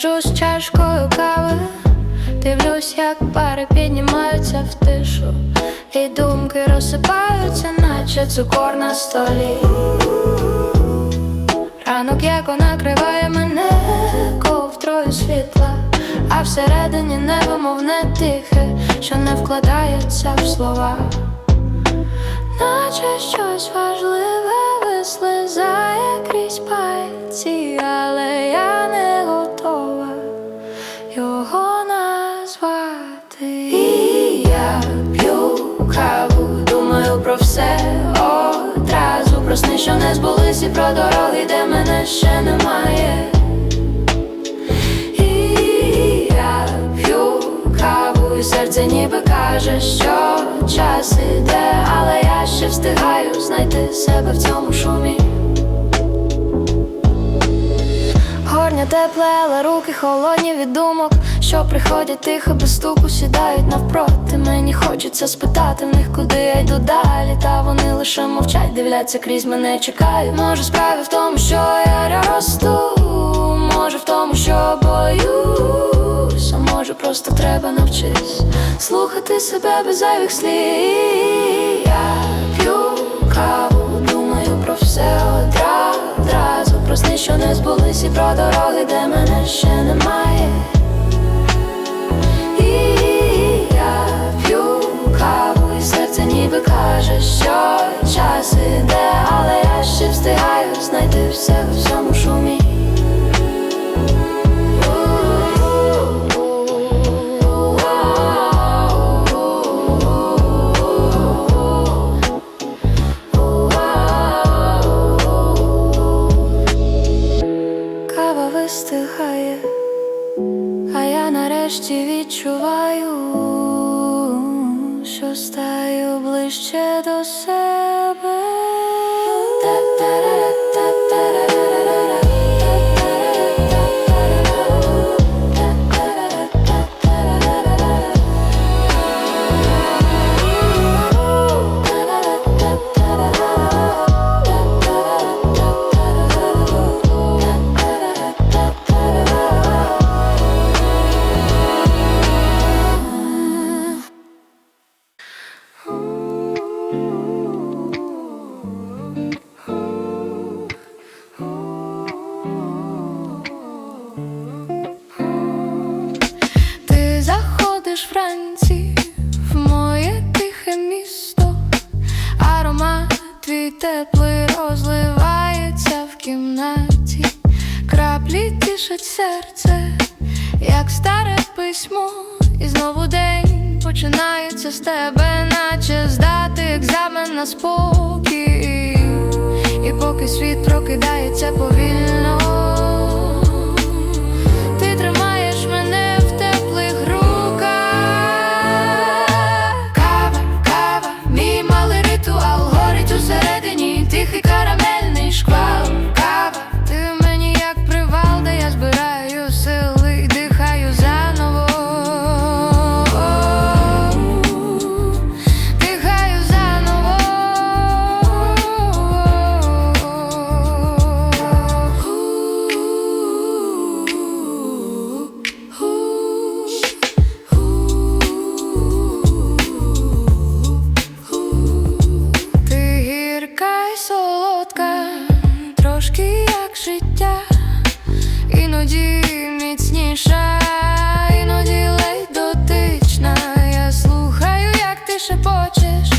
сиджу з чашкою кави, дивлюсь, як пари піднімаються в тишу, і думки розсипаються, наче цукор на столі. Ранок яко накриває мене ковдрою світла, а всередині небо, мов не тихе, що не вкладається в слова, наче щось важливе вислизає крізь пальці, але все одразу. Про сни, що не збулись, і про дороги, де мене ще немає. І я п'ю каву, і серце ніби каже, що час іде, але я ще встигаю знайти себе в цьому шумі. Горня тепле, але руки холодні від думок, що приходять тихо без стуку, сідають навпроти. Мені хочеться спитати в них, куди я йду далі. Та вони лише мовчать, дивляться крізь мене, чекають. Може, справа в тому, що я росту, може в тому, що боюсь, а може просто треба навчись слухати себе без зайвих слів. Я п'ю каву, думаю про все одразу Про сни, що не збулись, і про дороги, де мене ще немає. І я п'ю каву, і серце ніби каже, що час іде, але я ще встигаю знайти все в цьому шумі. Починається з тебе, наче здати екзамен на спокій, і поки світ прокидається повільно. Шепочеш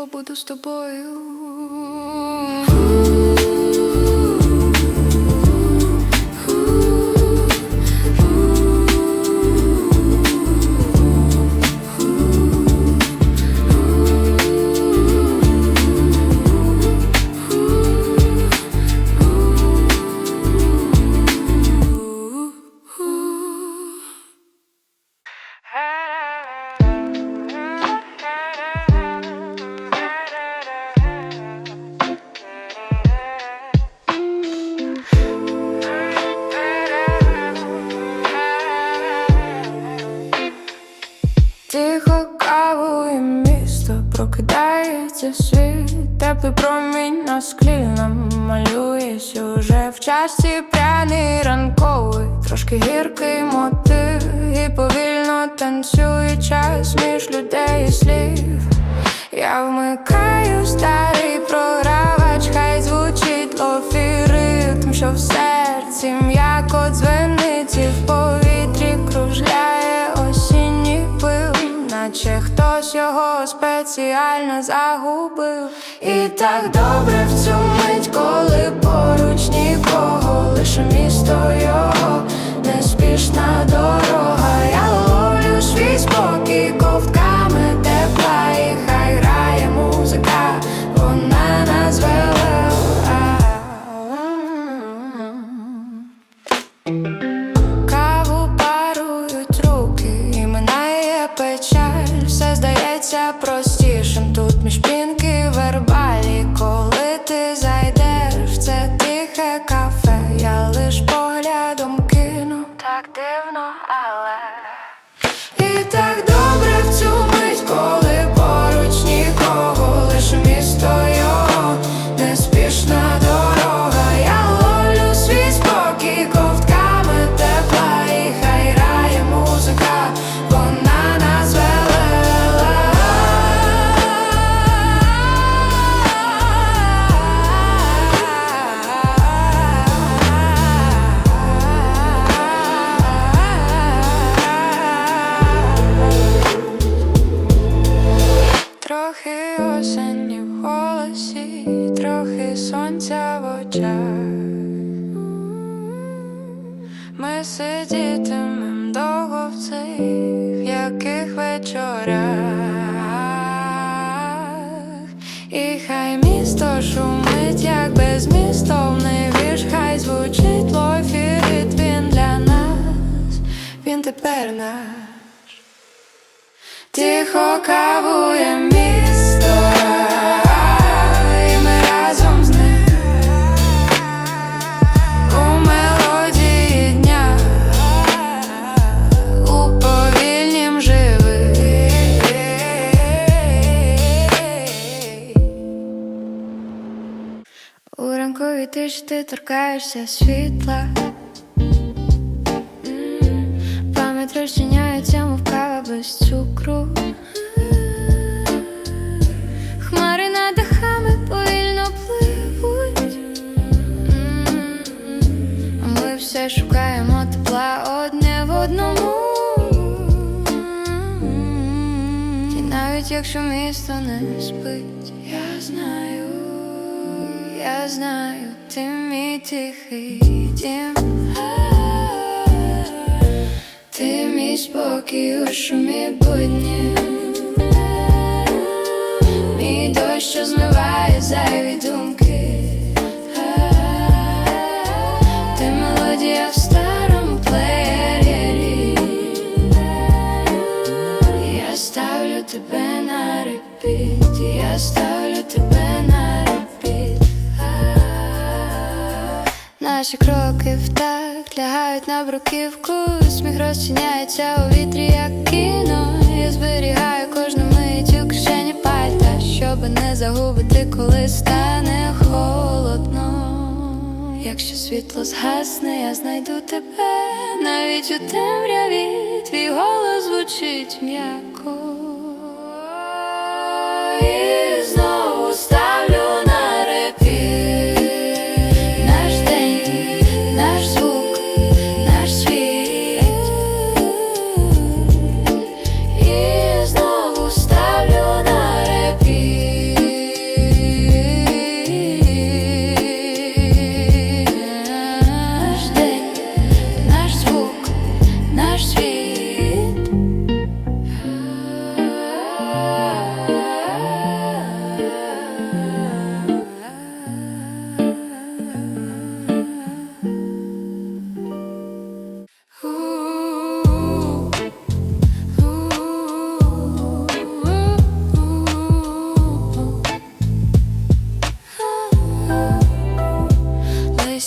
побуду з тобою. Тихо кавує місто, прокидається світ, теплий промінь на склі нам малюється уже в часі пряний ранковий, трошки гіркий мотив, і повільно танцює час між людей і слів. Я вмикаю старий програвач, хай звучить лофі ритм, що в серці м'яко дзвенить в повітрі хтось його спеціально загубив. І так добре в цю мить, коли поруч нікого, лише місто його, неспішна дорога. Ми сидітимем довго в цих яких вечорах, і хай місто шумить, як безмістовний вірш, хай звучить лофірит, він для нас, він тепер наш. Тихо кавує ти торкаєшся світла. Пам'ять розчиняється, мов кава без цукру. Хмари над дахами повільно пливуть. Ми все шукаємо тепла одне в одному. І навіть якщо місто не спить, я знаю, я знаю, ти мій тихий дім. Ти мій спокій у шумі будні Мій дощ, що змиває зайві думки Ти мелодія в старому плеєрі Я ставлю тебе на репіт Я ставлю Наші кроки в так лягають на бруківку, сміх розчиняється у вітрі, як кіно. Я зберігаю кожну мить у кишені пальта, щоби не загубити, коли стане холодно. Якщо світло згасне, я знайду тебе навіть у темряві, твій голос звучить м'яко.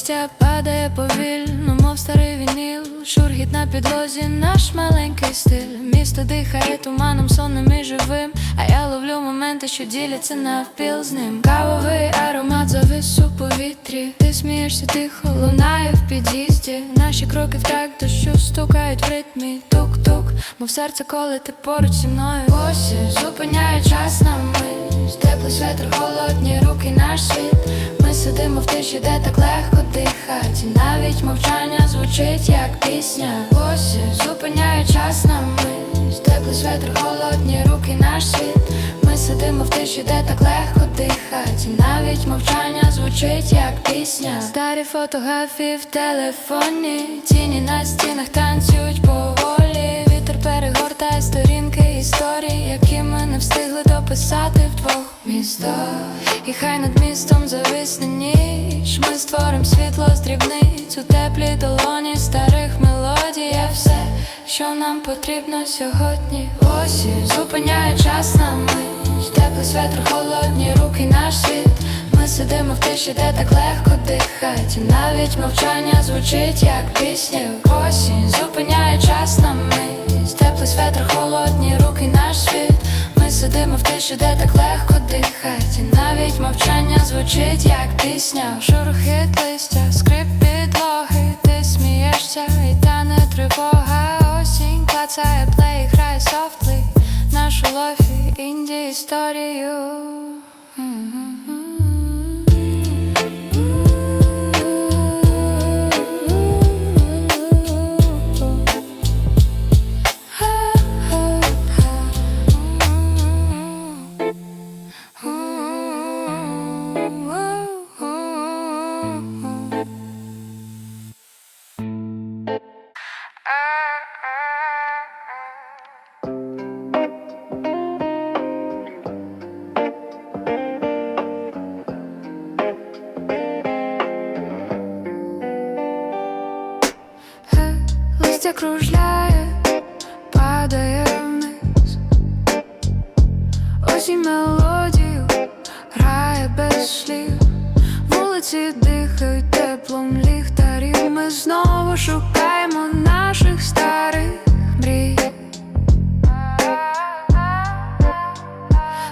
Листя падає повільно, мов старий вініл, шурхіт на підлозі наш маленький стиль. Місто дихає туманом, сонним і живим. А я ловлю моменти, що діляться навпіл з ним. Кавовий аромат завис у повітрі. Ти смієшся тихо, лунає в під'їзді. Наші кроки в так дощу стукають в ритмі. Тук-тук, мов серце, коли ти поруч зі мною. Осі зупиняє час на мить. Теплий светр, холодні руки, наш світ. Сидимо в тиші, де так легко дихать. Навіть мовчання звучить як пісня. Осі зупиняє час на мить. Теплий светр, холодні руки, наш світ. Ми сидимо в тиші, де так легко дихать. Навіть мовчання звучить як пісня. Старі фотографії в телефоні. Тіні на стінах танцюють поволі. Вітер перегортає сторінки ми не встигли дописати вдвох місто. І хай над містом зависне ніч. Ми створим світло з дрібниць у теплій долоні старих мелодій. Є все, що нам потрібно сьогодні. Осі зупиняє час на мить. Теплий светр, холодні руки, наш світ. Ми сидимо в тиші, де так легко дихать. Навіть мовчання звучить як пісня. Осінь зупиняє час на мить. Теплий светр, Ми ти в тиші, де так легко дихать. І навіть мовчання звучить як пісня. Шурхіт листя, скрип підлоги, ти смієшся і тане тривога. Осінь клацає плей, грає софтли. Нашу лофі інді історію. Листя кружляє, падає вниз. Осінь мелодію грає без слів. Вулиці дихають теплом ліхтарів. Ми знову шукаємо наших старих мрій.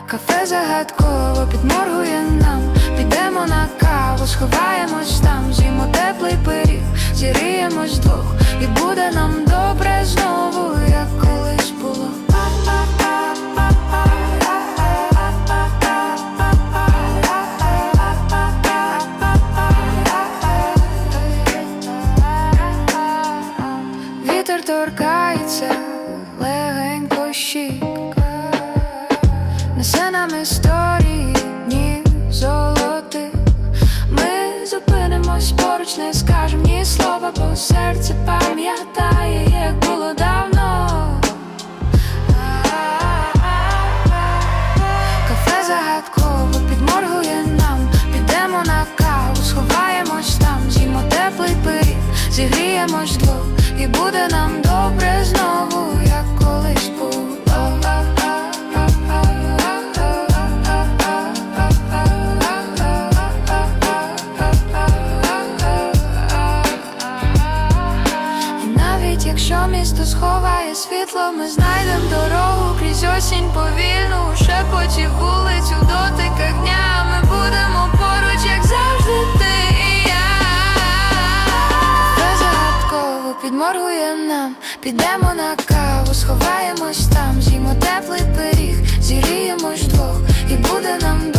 Кафе загадково підморгує нам. Підемо на каву, сховаємось там, з'їмо теплий пиріг, зіріємось двох, і буде нам добре знову, як колись було. Вітер торкається легенько щік Несе нам історії днів золотих Ми зупинимось поруч, не скажем бо серце пам'ятає, як було давно. Кафе загадково підморгує нам, підемо на каву, сховаємось там, з'їмо теплий пив, зігріємось двох, і буде нам добре місто сховає світло, ми знайдемо дорогу крізь осінь повільну, у шепоті вулиць, у дотиках дня. Ми будемо поруч, як завжди, ти і я. Кафе загадково підморгує нам, підемо на каву, сховаємось там, з'їмо теплий пиріг, зігріємось двох, і буде нам